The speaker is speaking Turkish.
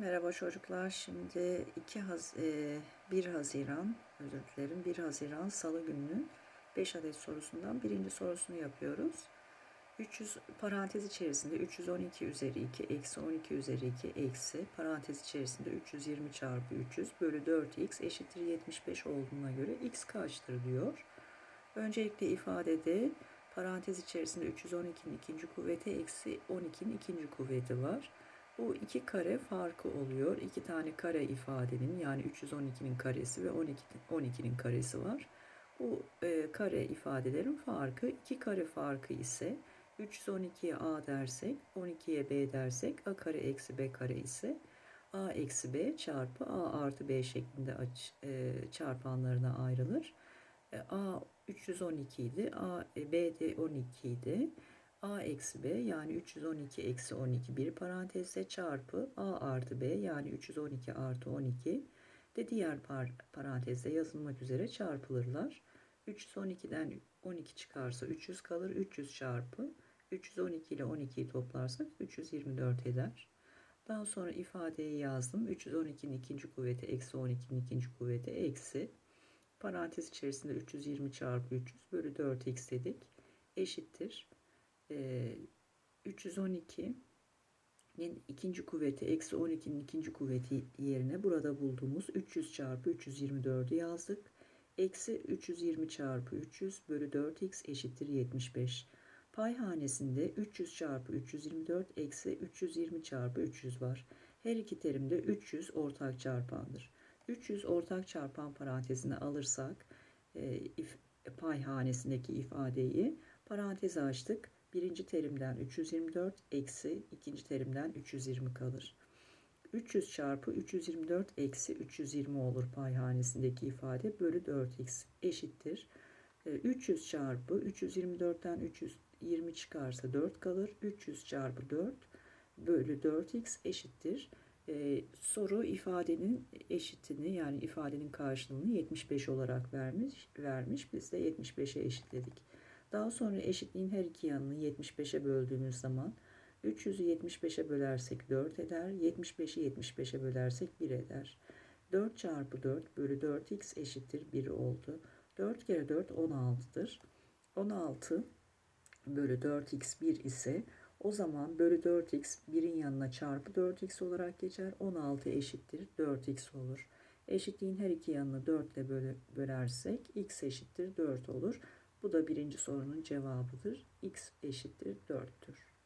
Merhaba çocuklar. Şimdi 2 Haz e, 1 Haziran, özür dilerim, 1 Haziran Salı gününün 5 adet sorusundan birinci sorusunu yapıyoruz. 300 parantez içerisinde 312 üzeri 2 eksi 12 üzeri 2 eksi parantez içerisinde 320 çarpı 300 bölü 4x eşittir 75 olduğuna göre x kaçtır diyor. Öncelikle ifadede parantez içerisinde 312'nin ikinci kuvveti eksi 12'nin ikinci kuvveti var. Bu iki kare farkı oluyor. İki tane kare ifadenin yani 312'nin karesi ve 12, 12'nin karesi var. Bu e, kare ifadelerin farkı iki kare farkı ise 312'ye a dersek 12'ye b dersek a kare eksi b kare ise a eksi b çarpı a artı b şeklinde aç, e, çarpanlarına ayrılır. E, a 312 idi. A, e, b de 12 idi a eksi b yani 312 eksi 12 bir parantezle çarpı a artı b yani 312 artı 12 de diğer par parantezde yazılmak üzere çarpılırlar. 312'den 12 çıkarsa 300 kalır. 300 çarpı 312 ile 12'yi toplarsak 324 eder. Daha sonra ifadeyi yazdım. 312'nin ikinci kuvveti eksi 12'nin ikinci kuvveti eksi. Parantez içerisinde 320 çarpı 300 bölü 4x dedik. Eşittir e, 312'nin ikinci kuvveti eksi 12'nin ikinci kuvveti yerine burada bulduğumuz 300 çarpı 324'ü yazdık. Eksi 320 çarpı 300 bölü 4x eşittir 75. Pay hanesinde 300 çarpı 324 eksi 320 çarpı 300 var. Her iki terimde 300 ortak çarpandır. 300 ortak çarpan parantezine alırsak e, if, pay hanesindeki ifadeyi parantez açtık birinci terimden 324 eksi ikinci terimden 320 kalır. 300 çarpı 324 eksi 320 olur payhanesindeki ifade bölü 4x eşittir. 300 ee, çarpı 324'ten 320 çıkarsa 4 kalır. 300 çarpı 4 bölü 4x eşittir. Ee, soru ifadenin eşitini yani ifadenin karşılığını 75 olarak vermiş. vermiş. Biz de 75'e eşitledik. Daha sonra eşitliğin her iki yanını 75'e böldüğümüz zaman 300'ü 75'e bölersek 4 eder. 75'i 75'e bölersek 1 eder. 4 çarpı 4 bölü 4x eşittir 1 oldu. 4 kere 4 16'dır. 16 bölü 4x 1 ise o zaman bölü 4x 1'in yanına çarpı 4x olarak geçer. 16 eşittir 4x olur. Eşitliğin her iki yanını 4 ile bölersek x eşittir 4 olur. Bu da birinci sorunun cevabıdır. x eşittir 4'tür.